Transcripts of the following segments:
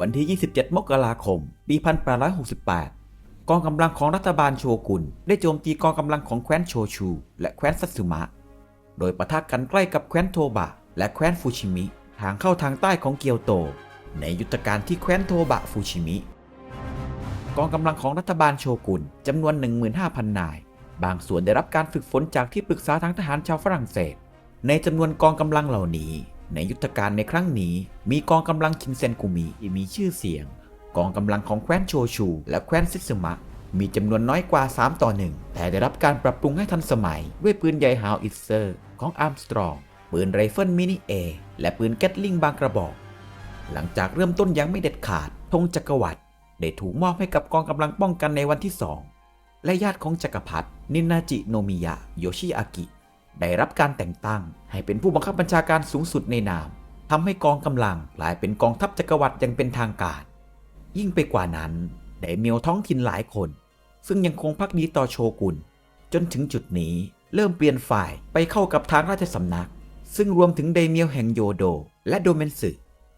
วันที่ 27 มกราคม ปี 1868 กองกำลังของรัฐบาลโชกุนได้โจมตีกองกำลังของแคว้นโชชู และแคว้นซัตสึมะ โดยปะทะกันใกล้กับแคว้นโทบะ และแคว้นฟูชิมิ ทางเข้าทางใต้ของเกียวโต ในยุทธการที่แคว้นโทบะฟูชิมิ กองกำลังของรัฐบาลโชกุนจำนวน 15,000 นาย บางส่วนได้รับการฝึกฝนจากที่ปรึกษาทางทหารชาวฝรั่งเศส ในจำนวนกองกำลังเหล่านี้ ในยุทธการในครั้งนี้ มีกองกำลังชินเซนกุมิที่มีชื่อเสียง กองกำลังของแคว้นโชชู และแคว้นซิซึมะ มีจำนวนน้อยกว่า 3 ต่อ 1 แต่ได้รับการปรับปรุงให้ทันสมัย ด้วยปืนใหญ่ฮาวอิเซอร์ ของอาร์มสตรองปืนไรเฟิลมินิเอและปืนแกตลิงบางกระบอก หลังจากเริ่มต้นยังไม่เด็ดขาดธงจักรวรรดิได้ถูกมอบให้กับกองกำลังป้องกันในวันที่สองและญาติของจักรพรรดินินาจิโนมิยะโยชิอากิ ได้รับการแต่งตั้ง ให้เป็นผู้บังคับบัญชาการสูงสุดในนามทำให้กองกำลังกลายเป็นกองทัพจักรวรรดิอย่างเป็นทางการ ยิ่งไปกว่านั้นได้เมียวท้องถิ่นหลายคน ซึ่งยังคงพักดีต่อโชกุนจนถึงจุดนี้เริ่มเปลี่ยนฝ่ายไปเข้ากับทางราชสำนัก ซึ่งรวมถึงไดเมียวแห่งโยโด และโดเมนสึ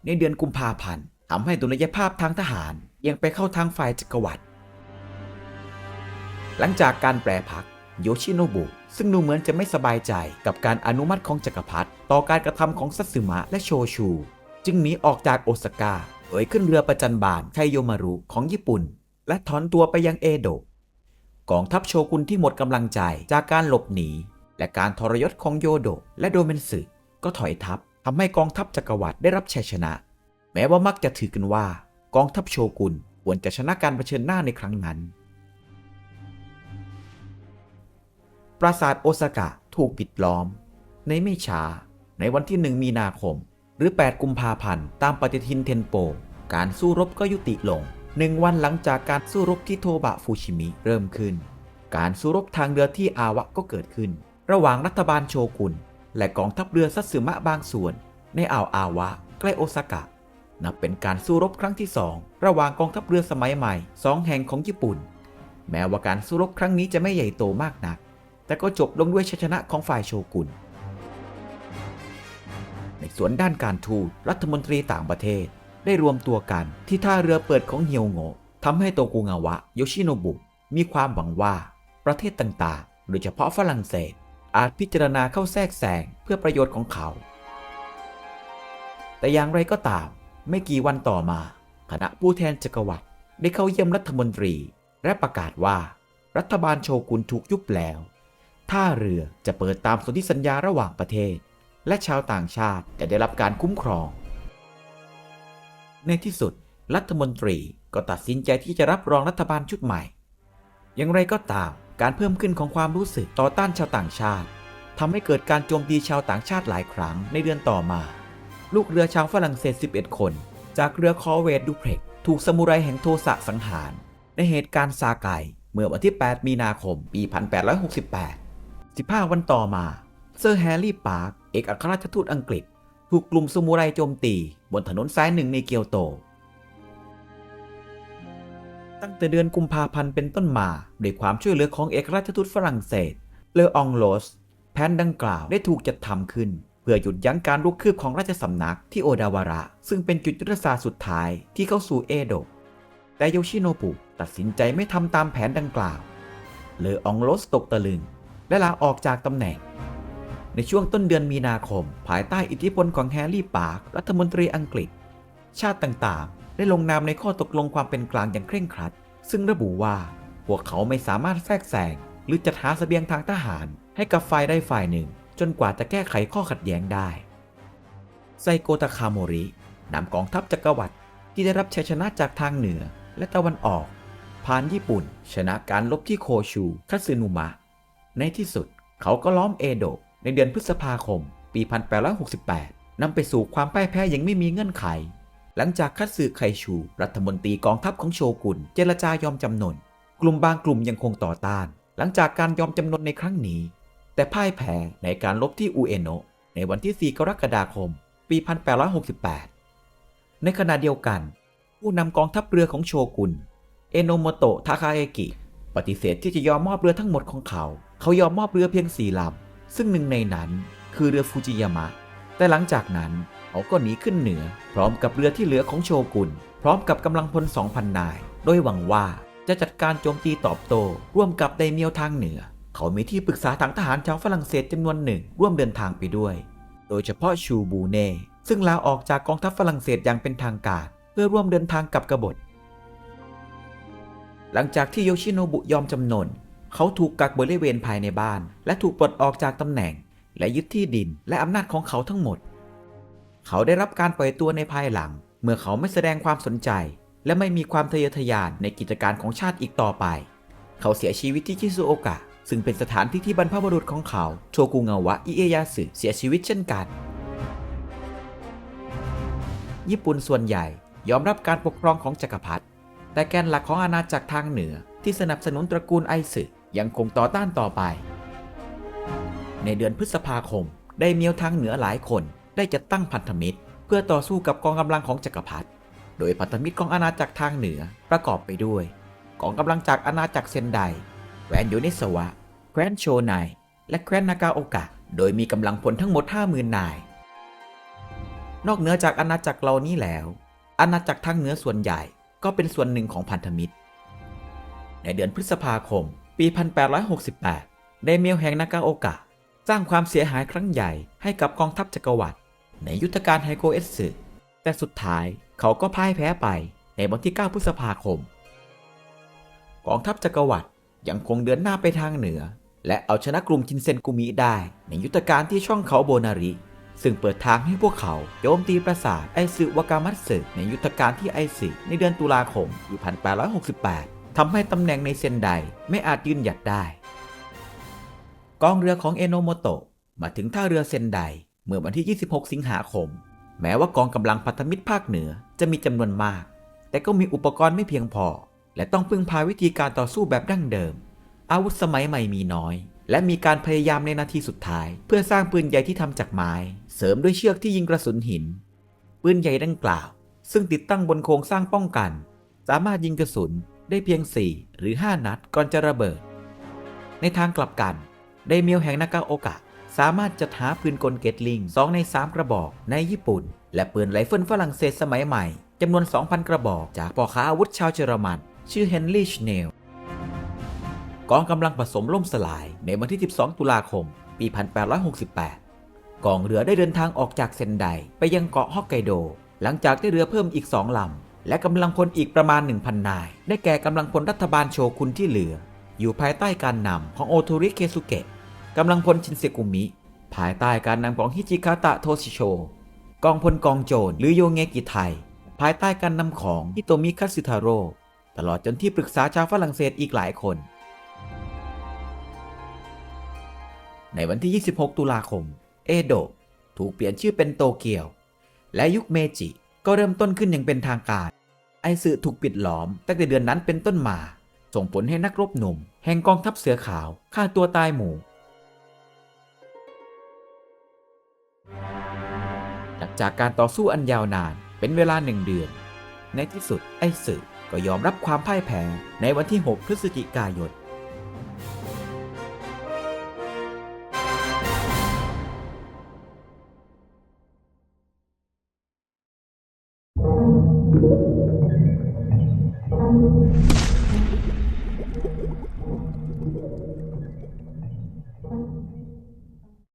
ในเดือนกุมภาพันธ์ทำให้ดุลยภาพทางทหารยังไปเข้าทางฝ่ายจักรวรรดิหลังจากการแปรพัก โยชิโนบุ ซึ่งดูเหมือนจะไม่สบายใจกับการอนุมัติของจักรพรรดิต่อการกระทำของซัตสึมะและโชชู จึงหนีออกจากโอซาก้าเอ่ยขึ้นเรือประจันบานไคโยมารุของญี่ปุ่น และถอนตัวไปยังเอโดะกองทัพโชกุนที่หมดกำลังใจจากการหลบหนี และการทรยศของโยโดะและโดเมนสึก็ถอยทัพทำให้กองทัพจักรวรรดิได้รับชัยชนะ แม้ว่ามักจะถือกันว่า กองทัพโชกุนควรจะชนะการเผชิญหน้าในครั้งนั้น ปราสาทโอซากะถูกปิดล้อม ในไม่ช้า ในวันที่ 1 มีนาคม หรือ 8 กุมภาพันธ์ตามปฏิทินเทนโป การสู้รบก็ยุติลงหนึ่งวันหลังจากการสู้รบที่โทบะฟูชิมิเริ่มขึ้น การสู้รบทางเรือที่อาวะก็เกิดขึ้น ระหว่างรัฐบาลโชกุน และกองทัพเรือซัตสึมะบางส่วน ในอ่าวอาวะ ใกล้โอซากะ นับเป็นการสู้รบครั้งที่สองระหว่างกองทัพเรือสมัยใหม่สองแห่งของญี่ปุ่น แม้ว่าการสู้รบครั้งนี้จะไม่ใหญ่โตมากนัก แต่ก็จบลงด้วยชัยชนะของฝ่ายโชกุน ในส่วนด้านการทูตรัฐมนตรีต่างประเทศ ได้รวมตัวกันที่ท่าเรือเปิดของเฮียวโงะทำให้โตกุงาวะโยชิโนบุมีความหวังว่าประเทศต่างๆ โดยเฉพาะฝรั่งเศส อาจพิจารณาเข้าแทรกแซงเพื่อประโยชน์ของเขา แต่อย่างไรก็ตาม ไม่กี่วันต่อมา คณะผู้แทนจักรวรรดิได้เข้าเยี่ยมรัฐมนตรี และประกาศว่า รัฐบาลโชกุนถูกยุบแล้ว ท่าเรือจะเปิดตามสนธิสัญญาระหว่างประเทศ และชาวต่างชาติจะได้รับการคุ้มครอง ในที่สุดรัฐมนตรีก็ตัดสินใจที่จะรับรองรัฐบาลชุดใหม่ อย่างไรก็ตามการเพิ่มขึ้นของความรู้สึกต่อต้านชาวต่างชาติทำให้เกิดการโจมตีชาวต่างชาติหลายครั้งในเดือนต่อมา ลูกเรือชาวฝรั่งเศส 11 คน จากเรือคอเวดดูเพล็กถูกสมุไรแห่งโทสะสังหาร ในเหตุการณ์ซาไกเมื่อวันที่ 8 มีนาคม ปี 1868 15 วันต่อมาเซอร์แฮร์รี่ปาร์คเอกอัครราชทูตอังกฤษ ถูกกลุ่มสมุไรโจมตี บนถนนสายหนึ่งในเกียวโต ตั้งแต่เดือนกุมภาพันธ์เป็นต้นมาด้วยความช่วยเหลือของเอกราชทูตฝรั่งเศสเลอองโลส แผนดังกล่าวได้ถูกจัดทำขึ้น เพื่อหยุดยั้งการลุกคืบของราชสำนักที่โอดาวาระ ซึ่งเป็นจุดยุทธศาสตร์สุดท้ายที่เข้าสู่เอโดะแต่โยชิโนบุตัดสินใจไม่ทำตามแผนดังกล่าวเลอองโลสตกตะลึง และลาออกจากตำแหน่ง ในช่วงต้นเดือนมีนาคม ภายใต้อิทธิพลของแฮร์รี่ปาร์ครัฐมนตรีอังกฤษ ชาติต่างๆ ได้ลงนามในข้อตกลงความเป็นกลางอย่างเคร่งครัด ซึ่งระบุว่า พวกเขาไม่สามารถแทรกแซงหรือจัดหาเสบียงทางทหาร ให้กับฝ่ายใดฝ่ายหนึ่ง จนกว่าจะแก้ไขข้อขัดแย้งได้ไซโกตาคาโมรินำกองทัพจักรวรรดิที่ได้รับชัยชนะจากทางเหนือและตะวันออกผ่านญี่ปุ่น ชนะการลบที่โคชู คัตสึนุมะ ในที่สุดเขาก็ล้อมเอโดะในเดือนพฤษภาคม ปี 1868นำไปสู่ความพ่ายแพ้อย่างไม่มีเงื่อนไข หลังจากคัตสึไคชู รัฐมนตรีกองทัพของโชกุน เจรจายอมจำนน กลุ่มบางกลุ่มยังคงต่อต้าน หลังจากการยอมจำนนในครั้งนี้ แต่พ่ายแพ้ในการลบที่อุเอโนะในวันที่ 4 กรกฎาคม ปี 1868 ในขณะเดียวกัน ผู้นำกองทัพเรือของโชกุน เอโนโมโตะ ทาคาเอกิ ปฏิเสธที่จะยอมมอบเรือทั้งหมดของเขา เขายอมมอบเรือเพียงสี่ลำ ซึ่งหนึ่งในนั้นคือเรือฟูจิยามะ แต่หลังจากนั้นเขาก็หนีขึ้นเหนือ พร้อมกับเรือที่เหลือของโชกุน พร้อมกับกำลังพล 2,000 นาย โดยหวังว่าจะจัดการโจมตีตอบโต้ร่วมกับไดเมียวทางเหนือ เขามีที่ปรึกษาทางทหารชาวฝรั่งเศสจำนวนหนึ่งร่วมเดินทางไปด้วย โดยเฉพาะชูบูเน่ซึ่งลาออกจากกองทัพฝรั่งเศสอย่างเป็นทางการ เพื่อร่วมเดินทางกับกบฏ หลังจากที่โยชิโนบุยอมจำนน เขาถูกกักบริเวณภายในบ้าน และถูกปลดออกจากตำแหน่ง และยึดที่ดินและอำนาจของเขาทั้งหมด เขาได้รับการปล่อยตัวในภายหลัง เมื่อเขาไม่แสดงความสนใจ และไม่มีความทะเยอทะยานในกิจการของชาติอีกต่อไป เขาเสียชีวิตที่ชิซุโอกะ ซึ่งเป็นสถานที่ที่บรรพบุรุษของเขาโชกุงาวะอิเอยาสึเสียชีวิตเช่นกัน ญี่ปุ่นส่วนใหญ่ยอมรับการปกครองของจักรพรรดิแต่แกนหลักของอาณาจักรทางเหนือที่สนับสนุนตระกูลไอซึ ยังคงต่อต้านต่อไป ในเดือนพฤษภาคม ได้เมียวทางเหนือหลายคนได้จัดตั้งพันธมิตร เพื่อต่อสู้กับกองกำลังของจักรพรรดิ โดยพันธมิตรของอาณาจักรทางเหนือประกอบไปด้วยกองกำลังจากอาณาจักรเซนได แคว้นโยนิสวะ แคว้นโชไน และแคว้นนากาโอกะ โดยมีกำลังพลทั้งหมด 50,000 นาย นอกเหนือจากอาณาจักรเหล่านี้แล้ว อาณาจักรทางเหนือส่วนใหญ่ก็เป็นส่วนหนึ่งของพันธมิตร ในเดือนพฤษภาคม ปี 1868 ไดเมียวแห่งนากาโอกะ สร้างความเสียหายครั้งใหญ่ให้กับกองทัพจักรวรรดิในยุทธการไฮโกเอสึแต่สุดท้ายเขาก็พ่ายแพ้ไปในวันที่ 9 พฤษภาคม กองทัพจักรวรรดิยังคงเดินหน้าไปทางเหนือ และเอาชนะกลุ่มชินเซนกุมิได้ ในยุทธการที่ช่องเขาโบนาริ ซึ่งเปิดทางให้พวกเขาโจมตีปราสาทไอซึวากามัตสึในยุทธการที่ไอซึในเดือนตุลาคมปี1868 ทำให้ตำแหน่งในเซนไดไม่อาจยืนหยัดได้ กองเรือของเอโนโมโตะมาถึงท่าเรือเซนไดเมื่อวันที่ 26 สิงหาคม แม้ว่ากองกำลังพันธมิตรภาคเหนือจะมีจำนวนมาก แต่ก็มีอุปกรณ์ไม่เพียงพอ และต้องพึ่งพาวิธีการต่อสู้แบบดั้งเดิม อาวุธสมัยใหม่มีน้อย และมีการพยายามในนาทีสุดท้าย เพื่อสร้างปืนใหญ่ที่ทำจากไม้ เสริมด้วยเชือกที่ยิงกระสุนหิน ปืนใหญ่ดังกล่าว ซึ่งติดตั้งบนโครงสร้างป้องกัน สามารถยิงกระสุน ได้เพียง 4 หรือ 5 นัดก่อนจะระเบิด ในทางกลับกัน ไดเมียวแห่งนากาโอกะ สามารถจัดหาปืนกลเกตลิง 2 ใน 3 กระบอกในญี่ปุ่น และปืนไรเฟิลฝรั่งเศสสมัยใหม่จำนวน 2,000 กระบอก จากพ่อค้าอาวุธชาวเยอรมัน ชื่อเฮนรี่ชเนลกองกำลังผสมล่มสลายในวันที่ 12 ตุลาคม ปี 1868 กองเรือได้เดินทางออกจากเซนไดไปยังเกาะฮอกไกโด หลังจากได้เรือเพิ่มอีก2ลำ และกำลังพลอีกประมาณ 1,000 นาย ได้แก่กำลังพลรัฐบาลโชคุนที่เหลือ อยู่ภายใต้การนำของโอโทริเคซุเกะกำลังพลชินเซกุมิ ภายใต้การนำของฮิจิคาตะโทชิโช กองพลกองโจรหรือโยเงกิไทภายใต้การนำของฮิโตมิคาสึทาโร่ตลอดจนที่ปรึกษาชาวฝรั่งเศสอีกหลายคน ในวันที่ 26 ตุลาคม เอโดะถูกเปลี่ยนชื่อเป็นโตเกียว และยุคเมจิ ก็เริ่มต้นขึ้นอย่างเป็นทางการ ไอซึถูกปิดล้อม ตั้งแต่เดือนนั้นเป็นต้นมา ส่งผลให้นักรบหนุ่ม แห่งกองทัพเสือขาวฆ่าตัวตายหมู่ หลังจากการต่อสู้อันยาวนานเป็นเวลาหนึ่งเดือน ในที่สุดไอซึก็ยอมรับความพ่ายแพ้ในวันที่ 6 พฤศจิกายน